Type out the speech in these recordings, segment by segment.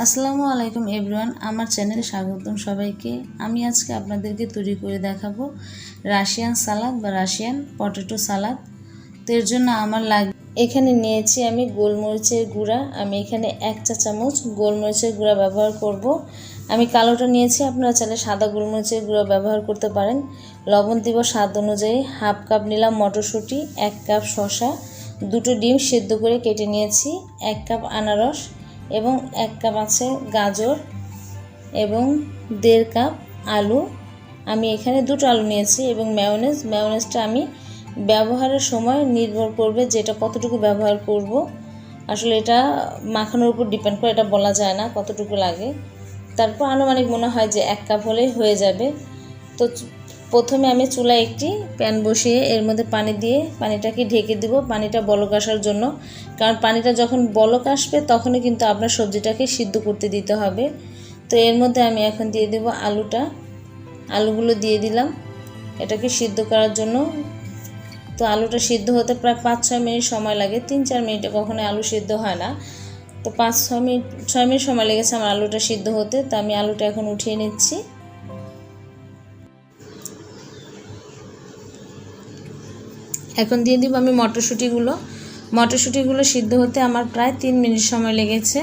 আসসালামু আলাইকুম এভরিওয়ান, আমার চ্যানেলে স্বাগতম সবাইকে। আমি আজকে আপনাদেরকে তৈরি করে দেখাবো রাশিয়ান সালাদ বা রাশিয়ান পটেটো সালাদ। তো এর জন্য আমার লাগ এখানে নিয়েছি আমি গোলমরিচের গুঁড়া। আমি এখানে এক চা চামচ গোলমরিচের গুঁড়া ব্যবহার করব। আমি কালোটা নিয়েছি, আপনারা চাইলে সাদা গোলমরিচের গুঁড়া ব্যবহার করতে পারেন। লবণ দিব স্বাদ অনুযায়ী, হাফ কাপ নিলাম মটরশুঁটি, এক কাপ শশা দুটো ডিম সেদ্ধ করে কেটে নিয়েছি, এক কাপ আনারস এবং এক কাপ আছে গাজর এবং দেড় কাপ আলু। আমি এখানে দুটো আলু নিয়েছি এবং ম্যায়োনেজ ম্যায়োনেজটা আমি ব্যবহারের সময় নির্ভর করবে যেটা কতটুকু ব্যবহার করব। আসলে এটা মাখানোর উপর ডিপেন্ড করে, এটা বলা যায় না কতটুকু লাগে। তারপর আনুমানিক মনে হয় যে এক কাপ হলেই হয়ে যাবে। তো প্রথমে আমি চুলায় একটি প্যান বসিয়ে এর মধ্যে পানি দিয়ে পানিটাকে ঢেকে দিব, পানিটা বলক আসার জন্য। কারণ পানিটা যখন বলক আসবে, তখনই কিন্তু আপনার সবজিটাকে সিদ্ধ করতে দিতে হবে। তো এর মধ্যে আমি এখন দিয়ে দেব আলুটা। আলুগুলো দিয়ে দিলাম। এটাকে সিদ্ধ করার জন্য। তো আলুটা সিদ্ধ হতে প্রায় পাঁচ, ছয় মিনিট সময় লাগে। তিন, চার মিনিটে কখনো আলু সিদ্ধ হয় না। তো পাঁচ, ছয় মিনিট ছয় মিনিট সময় লেগেছে আমার আলুটা সিদ্ধ হতে। তো আমি আলুটা এখন উঠিয়ে নিচ্ছি। এখন দিয়ে দিব আমি মটরশুঁটিগুলো। মটরশুঁটিগুলো সিদ্ধ হতে আমার প্রায় তিন মিনিট সময় লেগেছে।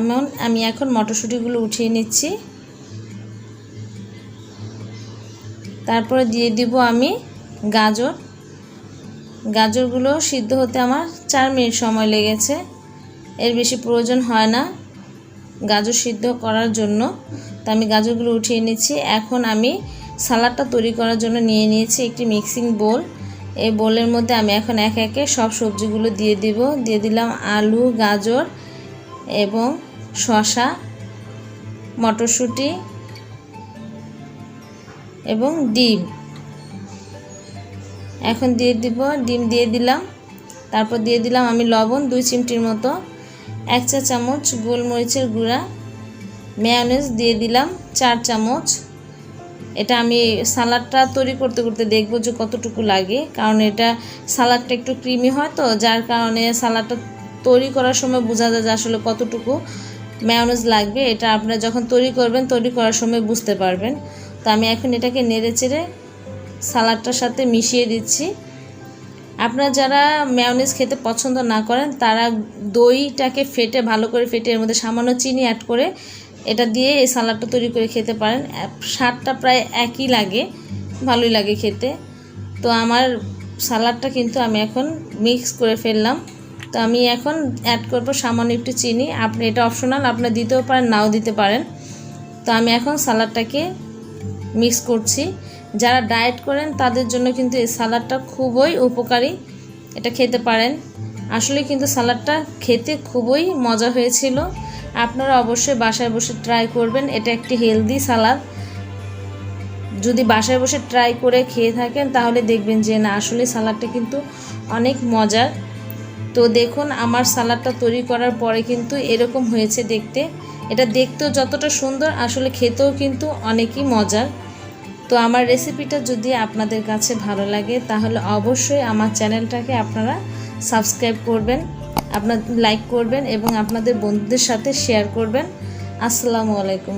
এমন, আমি এখন মটরশুঁটিগুলো উঠিয়ে নিচ্ছি। তারপরে দিয়ে দিব আমি গাজর। গাজরগুলো সিদ্ধ হতে আমার চার মিনিট সময় লেগেছে। এর বেশি প্রয়োজন হয় না গাজর সিদ্ধ করার জন্য। তো আমি গাজরগুলো উঠিয়ে নিচ্ছি। এখন আমি সালাডটা তৈরি করার জন্য নিয়ে নিয়েছি একটি মিক্সিং বোল। এই বোলের মধ্যে আমি এখন এক একে সব সবজিগুলো দিয়ে দিব। দিয়ে দিলাম আলু, গাজর এবং শশা মটরশুঁটি এবং ডিম। এখন দিয়ে দিব, ডিম দিয়ে দিলাম। তারপর দিয়ে দিলাম আমি লবণ দুই চিমটির মতো, এক চা চামচ গোলমরিচের গুঁড়া মেয়নেজ দিয়ে দিলাম চার চামচ। এটা আমি সালাডটা তৈরি করতে করতে দেখব যে কতটুকু লাগে, কারণ এটা সালাডটা একটু ক্রিমি হয় তো, যার কারণে সালাডটা তৈরি করার সময় বোঝা যায় যে আসলে কতটুকু ম্যায়োনেজ লাগবে। এটা আপনারা যখন তৈরি করবেন, তৈরি করার সময় বুঝতে পারবেন। তো আমি এখন এটাকে নেড়ে চেড়ে সালাডটার সাথে মিশিয়ে দিচ্ছি। আপনারা যারা ম্যায়োনেজ খেতে পছন্দ না করেন, তারা দইটাকে ফেটে, ভালো করে ফেটে এর মধ্যে সামান্য চিনি অ্যাড করে এটা দিয়ে এই সালাডটা তৈরি করে খেতে পারেন। স্বাদটা প্রায় একই লাগে, ভালোই লাগে খেতে। তো আমার সালাডটা কিন্তু আমি এখন মিক্স করে ফেললাম। তো আমি এখন অ্যাড করব সামান্য একটু চিনি। আপনি এটা অপশনাল আপনার দিতেও পারেন, নাও দিতে পারেন। তো আমি এখন সালাডটাকে মিক্স করছি। যারা ডায়েট করেন, তাদের জন্য কিন্তু এই সালাডটা খুবই উপকারী। এটা খেতে পারেন। আসলে কিন্তু সালাডটা খেতে খুবই মজা হয়েছিল। আপনারা অবশ্যই বাসায় বসে ট্রাই করবেন। এটা একটি হেলদি সালাদ যদি বাসায় বসে ট্রাই করে খেয়ে থাকেন, তাহলে দেখবেন যে না, আসলে সালাডটা কিন্তু অনেক মজার। তো দেখুন, আমার সালাডটা তৈরি করার পরে কিন্তু এরকম হয়েছে দেখতে। এটা দেখতেও যতটা সুন্দর, আসলে খেতেও কিন্তু অনেকই মজার। তো আমার রেসিপিটা যদি আপনাদের কাছে ভালো লাগে, তাহলে অবশ্যই আমার চ্যানেলটাকে আপনারা সাবস্ক্রাইব করবেন। আপনার লাইক করবেন এবং আপনাদের বন্ধুদের সাথে শেয়ার করবেন। আসসালামু আলাইকুম।